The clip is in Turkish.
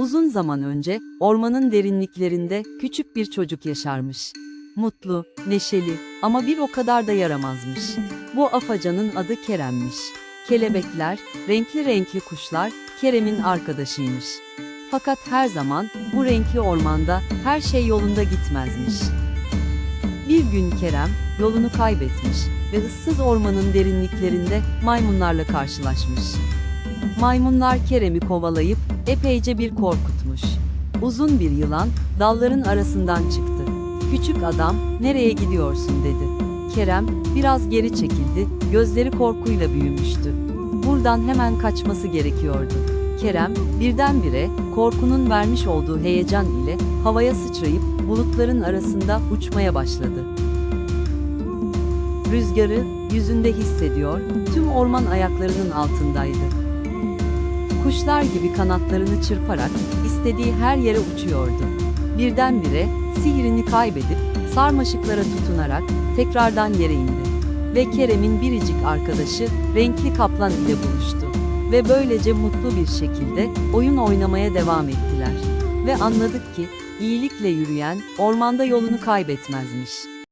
Uzun zaman önce ormanın derinliklerinde küçük bir çocuk yaşarmış. Mutlu, neşeli ama bir o kadar da yaramazmış. Bu afacanın adı Kerem'miş. Kelebekler, renkli renkli kuşlar Kerem'in arkadaşıymış. Fakat her zaman bu renkli ormanda her şey yolunda gitmezmiş. Bir gün Kerem yolunu kaybetmiş ve ıssız ormanın derinliklerinde maymunlarla karşılaşmış. Maymunlar Kerem'i kovalayıp epeyce bir korkutmuş. Uzun bir yılan dalların arasından çıktı. Küçük adam, nereye gidiyorsun dedi. Kerem biraz geri çekildi, gözleri korkuyla büyümüştü. Buradan hemen kaçması gerekiyordu. Kerem birdenbire korkunun vermiş olduğu heyecan ile havaya sıçrayıp bulutların arasında uçmaya başladı. Rüzgarı yüzünde hissediyor, tüm orman ayaklarının altındaydı. Kuşlar gibi kanatlarını çırparak istediği her yere uçuyordu. Birdenbire sihrini kaybedip sarmaşıklara tutunarak tekrardan yere indi. Ve Kerem'in biricik arkadaşı renkli kaplan ile buluştu. Ve böylece mutlu bir şekilde oyun oynamaya devam ettiler. Ve anladık ki iyilikle yürüyen ormanda yolunu kaybetmezmiş.